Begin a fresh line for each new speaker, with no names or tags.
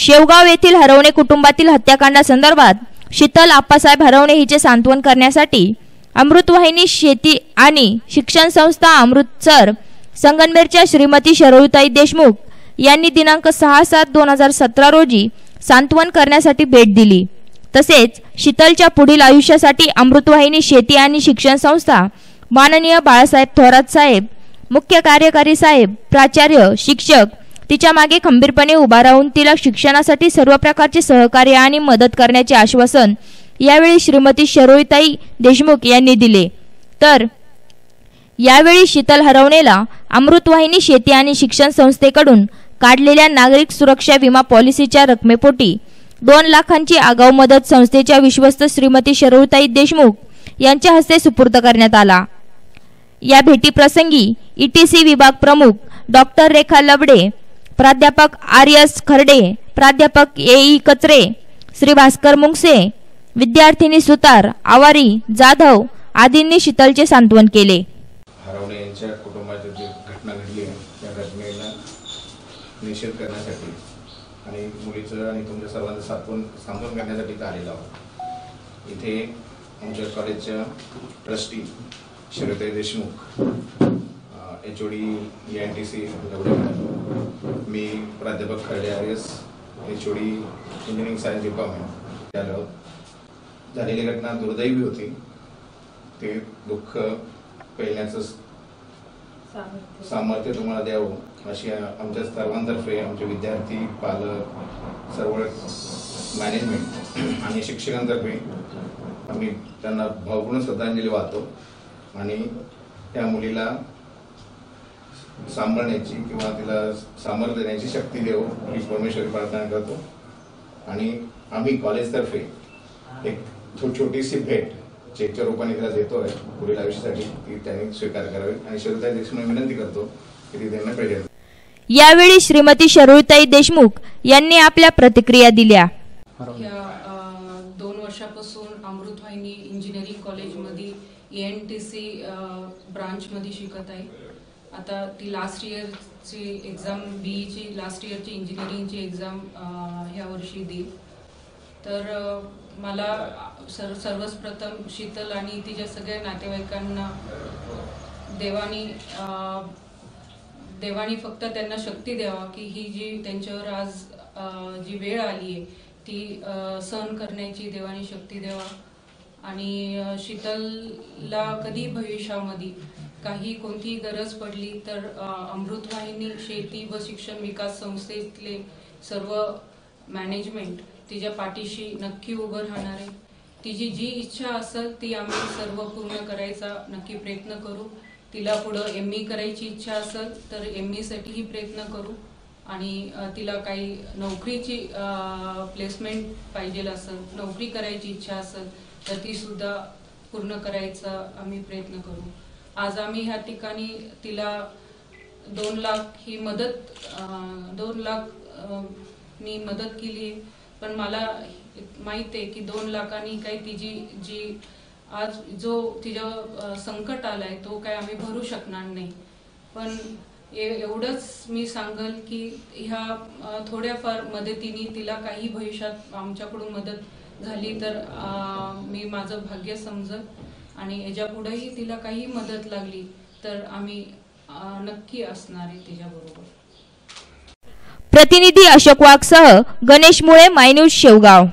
शेवगाव येथील हरवणे कुटुंबातील हत्याकांडासंदर्भात शीतल आप्पासाहेब हरवणे हिचे सांत्वन करण्यासाठी अमृतवाहिनी शेती आणि शिक्षण संस्था अमृतसर संगनमेरच्या श्रीमती शरयुताई देशमुख यांनी दिनांक सहा सात दोन हजार सतरा रोजी सांत्वन करण्यासाठी भेट दिली. तसेच शीतलच्या पुढील आयुष्यासाठी अमृतवाहिनी शेती आणि शिक्षण संस्था माननीय बाळासाहेब थोरात साहेब मुख्य कार्यकारी साहेब प्राचार्य शिक्षक तिच्यामागे खंबीरपणे उभा राहून तिला शिक्षणासाठी सर्व प्रकारचे सहकार्य आणि मदत करण्याचे आश्वासन यावेळी श्रीमती शरोईताई देशमुख यांनी दिले. तर यावेळी शीतल हरवणेला अमृतवाहिनी शेती आणि शिक्षण संस्थेकडून काढलेल्या नागरिक सुरक्षा विमा पॉलिसीच्या रकमेपोटी दोन लाखांची आगाऊ मदत संस्थेच्या विश्वस्त श्रीमती शरोताई देशमुख यांच्या हस्ते सुपूर्द करण्यात आला. या भेटीप्रसंगी ई टी सी विभाग प्रमुख डॉक्टर रेखा लबडे प्राध्यापक आर एस खर्डे प्राध्यापक ए ई कचरे श्री भास्कर मुंगसे विद्यार्थिनी सुतार आवारी जाधव आदींनी शीतलचे सांत्वन केले.
हरवणे यांच्या कुटुंबाच्या जी घटना घडली त्या घटनेला निषेध करण्यासाठी आणि मुलीचं आणि तुमच्या सर्वांचं सांत्वन सांत्वन करण्यासाठी इथं आलेलो आहोत. इथे आमच्या कॉलेजच्या trustee Shirtai Deshmukh H O D N T C मी प्राध्यापक Kharde R S H O D engineering science department आलो आहोत झालेली घटना दुर्दैवी होती. ते दुःख पेलण्याचं सामर्थ्य. तुम्हाला द्यावं अशी आमच्या सर्वांतर्फे आमचे विद्यार्थी पालक सर्व मॅनेजमेंट आणि शिक्षकांतर्फे आम्ही त्यांना भावपूर्ण श्रद्धांजली वाहतो. आणि त्या मुलीला सांभाळण्याची किंवा तिला सामर्थ्य देण्याची शक्ती देऊ ही परमेश्वरी प्रार्थना करतो. आणि आम्ही कॉलेजतर्फे एक थो- छोटीशी भेट चेकच्या रूपाने तिला देतोय पुढील आयुष्यासाठी ती त्यांनी स्वीकार करावी. आणि शिवताई देशमुख विनंती करतो की ती त्यांना प्रेझेंट
यावेळी श्रीमती शरयुताई देशमुख यांनी आपल्या प्रतिक्रिया दिल्या.
दोन वर्षापासून अमृतवाहिनी इंजिनिअरिंग कॉलेजमध्ये ए एन टी सी ब्रांचमध्ये शिकत आहे. आता ती लास्ट इयरची एक्झाम बीईची लास्ट इयरची इंजिनिअरिंगची एक्झाम ह्या वर्षी देईल. तर मला सर्व सर्वच प्रथम शीतल आणि तिच्या सगळ्या नातेवाईकांना देवानी देवानी फक्त त्यांना शक्ती द्यावा की ही जी त्यांच्यावर आज जी वेळ आली आहे ती सहन करण्याची देवानी शक्ती द्यावा. आणि शीतलला कधी भविष्यामध्ये काही कोणतीही गरज पडली तर अमृतवाहिनी शेती व शिक्षण विकास संस्थेतले सर्व मॅनेजमेंट तिच्या पाठीशी नक्की उभं राहणार आहे. तिची जी इच्छा असेल ती आम्ही सर्व पूर्ण करायचा नक्की प्रयत्न करू. तिला पुढं एम ई करायची इच्छा असेल तर एम ईसाठीही प्रयत्न करू. आणि तिला काही नोकरीची प्लेसमेंट पाहिजे असेल नोकरी करायची इच्छा असेल तर ती सुद्धा पूर्ण करायचा आम्ही प्रयत्न करू. आज आम्ही ह्या ठिकाणी तिला दोन लाख ही मदत दोन लाख मी नी मदत केली. आहे पण मला माहीत आहे की दोन लाखांनी काही तिची जी आज जो तिच्या संकट आलाय तो काय आम्ही भरू शकणार नाही. पण एवढंच मी सांगल की ह्या थोड्याफार मदतीने तिला काही भविष्यात आमच्याकडून मदत झाली तर मी माझं भाग्य समजत आणि याच्या पुढेही तिला काही मदत लागली तर आम्ही नक्की असणार आहे तिच्याबरोबर
प्रतिनिधी अशोक वाघसह गणेश मुळे माय शेवगाव.